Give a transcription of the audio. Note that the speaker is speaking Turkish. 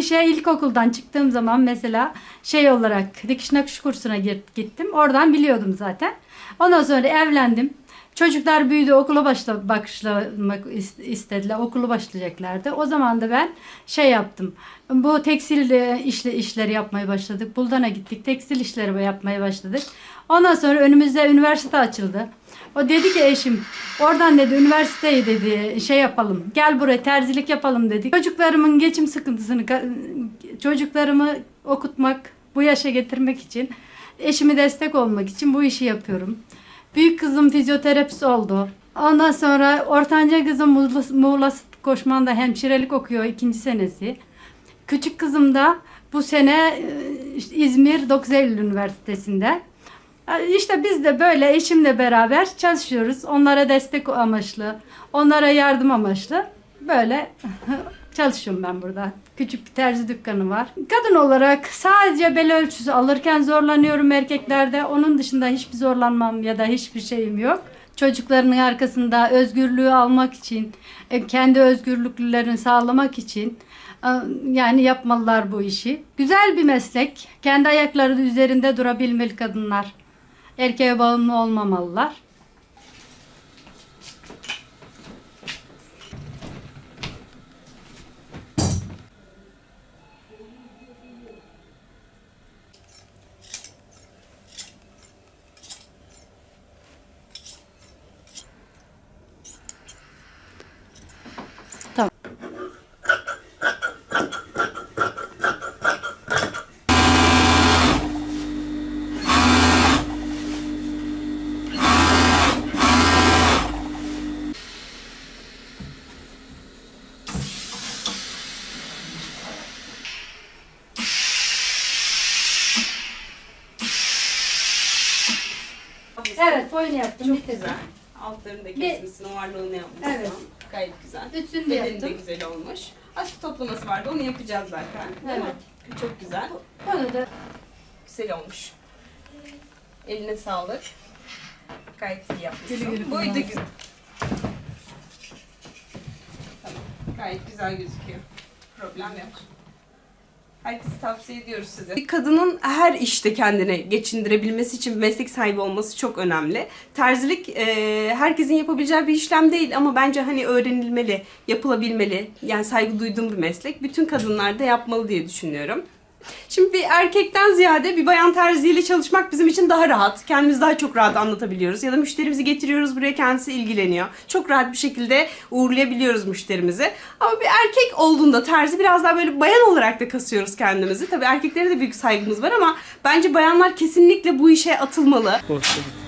işe ilkokuldan çıktığım zaman mesela şey olarak dikiş nakış kursuna gittim. Oradan biliyordum zaten. Ondan sonra evlendim. Çocuklar büyüdü okula başla başlamak is- istediler. Okulu başlayacaklardı. O zaman da ben şey yaptım. Bu tekstil e, işle, işleri yapmaya başladık. Buldan'a gittik. Tekstil işleri yapmaya başladık. Ondan sonra önümüzde üniversite açıldı. O dedi ki eşim oradan dedi üniversiteyi dedi şey yapalım. Gel buraya terzilik yapalım dedi. Çocuklarımın geçim sıkıntısını çocuklarımı okutmak, bu yaşa getirmek için eşime destek olmak için bu işi yapıyorum. Büyük kızım fizyoterapist oldu. Ondan sonra ortanca kızım Muğla, Koşman'da hemşirelik okuyor ikinci senesi. Küçük kızım da bu sene e, İzmir 9 Eylül Üniversitesi'nde. E, İşte biz de böyle eşimle beraber çalışıyoruz. Onlara destek amaçlı, onlara yardım amaçlı böyle çalışıyorum ben burada. Küçük bir terzi dükkanı var. Kadın olarak sadece bel ölçüsü alırken zorlanıyorum erkeklerde. Onun dışında hiçbir zorlanmam ya da hiçbir şeyim yok. Çocuklarının arkasında özgürlüğü almak için, e, kendi özgürlüklerini sağlamak için e, yani yapmalılar bu işi. Güzel bir meslek. Kendi ayakları üzerinde durabilmeli kadınlar. Erkeğe bağımlı olmamalılar. Evet, boyun yaptım. Çok bitirdim. güzel. Altlarını da Bir- kesmişsin, ovarlığını yapmışsın. Evet. Gayet güzel. Üstünü de Bedeni de yaptım. güzel olmuş. Aşk toplaması vardı, onu yapacağız zaten. Değil mi? Çok güzel. Onu da Güzel olmuş. Eline sağlık. Gayet iyi yapmışsın. Güle güle Boyu da kullan. güzel. Tamam. Gayet güzel gözüküyor. Problem yok. Herkese tavsiye ediyoruz size. Bir kadının her işte kendini geçindirebilmesi için meslek sahibi olması çok önemli. Terzilik e, herkesin yapabileceği bir işlem değil ama bence hani öğrenilmeli, yapılabilmeli. Yani saygı duyduğum bir meslek. Bütün kadınlar da yapmalı diye düşünüyorum. Şimdi bir erkekten ziyade bir bayan terziyle çalışmak bizim için daha rahat. Kendimizi daha çok rahat anlatabiliyoruz. Ya da müşterimizi getiriyoruz buraya kendisi ilgileniyor. Çok rahat bir şekilde uğurlayabiliyoruz müşterimizi. Ama bir erkek olduğunda terzi biraz daha böyle bayan olarak da kasıyoruz kendimizi. Tabii erkeklere de büyük saygımız var ama bence bayanlar kesinlikle bu işe atılmalı. Olsun.